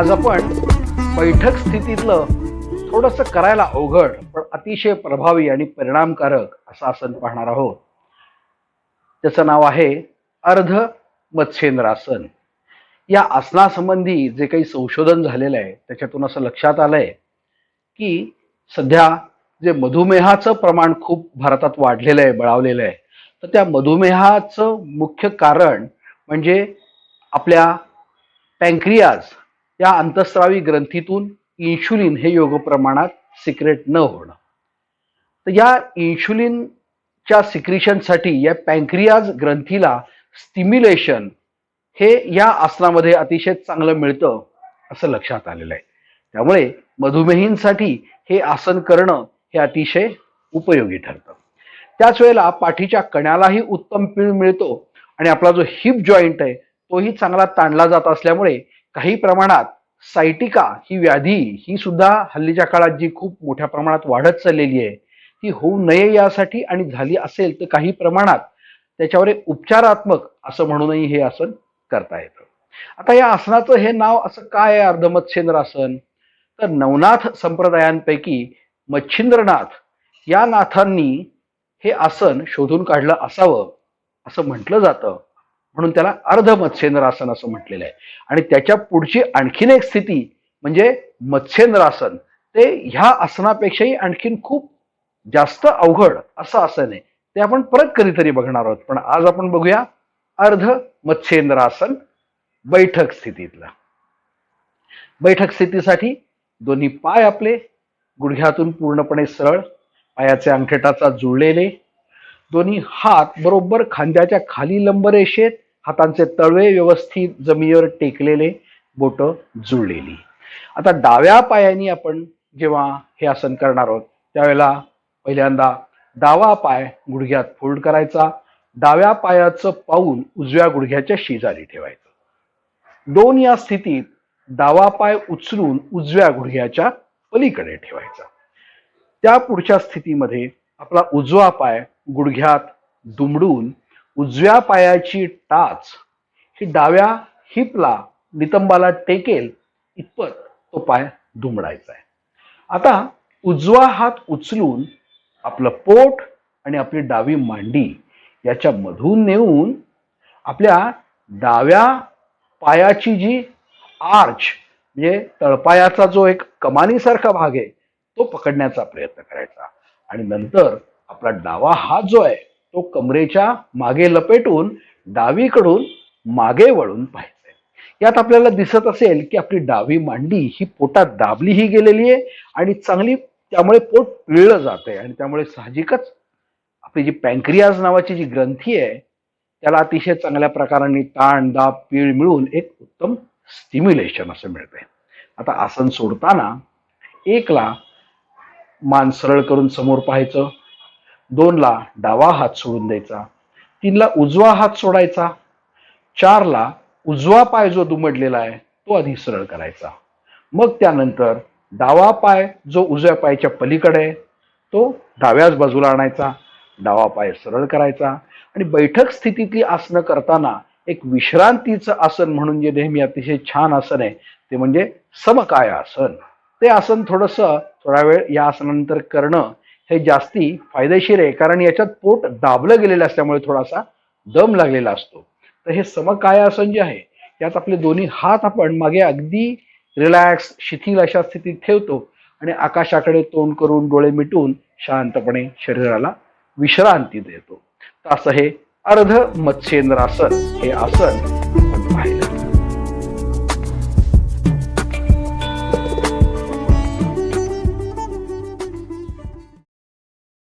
आज आपण बैठक स्थितीतलं थोडंसं करायला अवघड पण अतिशय प्रभावी आणि परिणामकारक असं आसन पाहणार आहोत. त्याचं नाव आहे अर्ध मत्स्येंद्रासन. या आसनासंबंधी जे काही संशोधन झालेलं आहे त्याच्यातून असं लक्षात आलंय की सध्या जे मधुमेहाचं प्रमाण खूप भारतात वाढलेलं आहे बळावलेलं आहे तर त्या मधुमेहाचं मुख्य कारण म्हणजे आपल्या पँक्रियाज या अंतस्रावी ग्रंथीतून इन्शुलिन हे योग प्रमाणात सिक्रेट न होणं. तर या इन्शुलिनच्या सिक्रिशनसाठी या पँक्रियाज ग्रंथीला स्टिम्युलेशन हे या आसनामध्ये अतिशय चांगलं मिळतं असं लक्षात आलेलं आहे. त्यामुळे मधुमेहींसाठी हे आसन करणं हे अतिशय उपयोगी ठरतं. त्याच वेळेला पाठीच्या कण्यालाही उत्तम पीळ मिळतो आणि आपला जो हिप जॉईंट आहे तोही चांगला ताणला जात असल्यामुळे काही प्रमाणात सायटिका ही व्याधी ही सुद्धा हल्लीच्या काळात जी खूप मोठ्या प्रमाणात वाढत चाललेली आहे ती होऊ नये यासाठी आणि झाली असेल तर काही प्रमाणात त्याच्यावर एक उपचारात्मक असं म्हणूनही हे आसन करता येतं. आता या आसनाचं हे नाव असं काय आहे? अर्धमत्स्येंद्र आसन. तर नवनाथ संप्रदायांपैकी मच्छिंद्रनाथ या नाथांनी हे आसन शोधून काढलं असावं असं म्हटलं जातं. म्हणून त्याला अर्ध मत्स्येंद्रासन असं म्हटलेलं आहे. आणि त्याच्या पुढची आणखीन एक स्थिती म्हणजे मत्स्येंद्रासन. ते ह्या आसनापेक्षाही आणखीन खूप जास्त अवघड असं आसन आहे. ते आपण परत कधीतरी बघणार आहोत पण आज आपण बघूया अर्ध मत्स्येंद्रासन बैठक स्थितीतलं. बैठक स्थितीसाठी दोन्ही पाय आपले गुडघ्यातून पूर्णपणे सरळ पायाचे अंगठेटाचा जुळलेले दोन्ही हात बरोबर खांद्याच्या खाली लंबरेषेत हातांचे तळवे व्यवस्थित जमिनीवर टेकलेले बोट जुळलेली. आता डाव्या पायाने आपण जेव्हा हे आसन करणार आहोत त्यावेळेला पहिल्यांदा डावा पाय गुडघ्यात फोल्ड करायचा डाव्या पायाचं पाऊल उजव्या गुडघ्याच्या शेजारी ठेवायचं. दोन या स्थितीत डावा पाय उचलून उजव्या गुडघ्याच्या पलीकडे ठेवायचा. त्या पुढच्या स्थितीमध्ये आपला उजवा पाय गुडघ्यात दुमडून उजव्या पायाची टाच ही डाव्या हिपला नितंबाला टेकेल इतपत तो पाय दुमडायचा आहे. आता उजवा हात उचलून आपलं पोट आणि आपली डावी मांडी याच्या मधून नेऊन आपल्या डाव्या पायाची जी आर्च म्हणजे तळपायाचा जो एक कमानीसारखा भाग आहे तो पकडण्याचा प्रयत्न करायचा. आणि नंतर आपला डावा हात जो आहे तो कमरेच्या मागे लपेटून डावीकडून मागे वळून पाहायचंय. यात आपल्याला दिसत असेल की आपली डावी मांडी ही पोटात दाबलीही गेलेली आहे आणि चांगली त्यामुळे पोट पिळलं जात आहे आणि त्यामुळे साहजिकच आपली जी पँक्रियाज नावाची जी ग्रंथी आहे त्याला अतिशय चांगल्या प्रकाराने ताण दाब पीळ मिळून एक उत्तम स्टिम्युलेशन असं मिळतंय. आता आसन सोडताना एकला मान सरळ करून समोर पाहायचं दोनला डावा हात सोडून द्यायचा. तीनला उजवा हात सोडायचा. चारला उजवा पाय जो दुमडलेला आहे तो आधी सरळ करायचा. मग त्यानंतर डावा पाय जो उजव्या पायाच्या पलीकडे आहे तो डाव्याच बाजूला आणायचा. डावा पाय सरळ करायचा. आणि बैठक स्थितीतली आसनं करताना एक विश्रांतीचं आसन म्हणून जे नेहमी अतिशय छान आसन आहे ते म्हणजे समकाय आसन. ते आसन थोडंसं थोडा वेळ या आसनानंतर करणं हे जास्ती फायदेशीर आहे कारण याच्यात पोट दाबलं गेलेलं असल्यामुळे थोडासा दम लागलेला असतो. तर हे समकायासन जे आहे यात आपले दोन्ही हात आपण मागे अगदी रिलॅक्स शिथिल अशा स्थितीत ठेवतो आणि आकाशाकडे तोंड करून डोळे मिटून शांतपणे शरीराला विश्रांती देतो. तर असं हे अर्ध मत्स्येंद्रासन हे आसन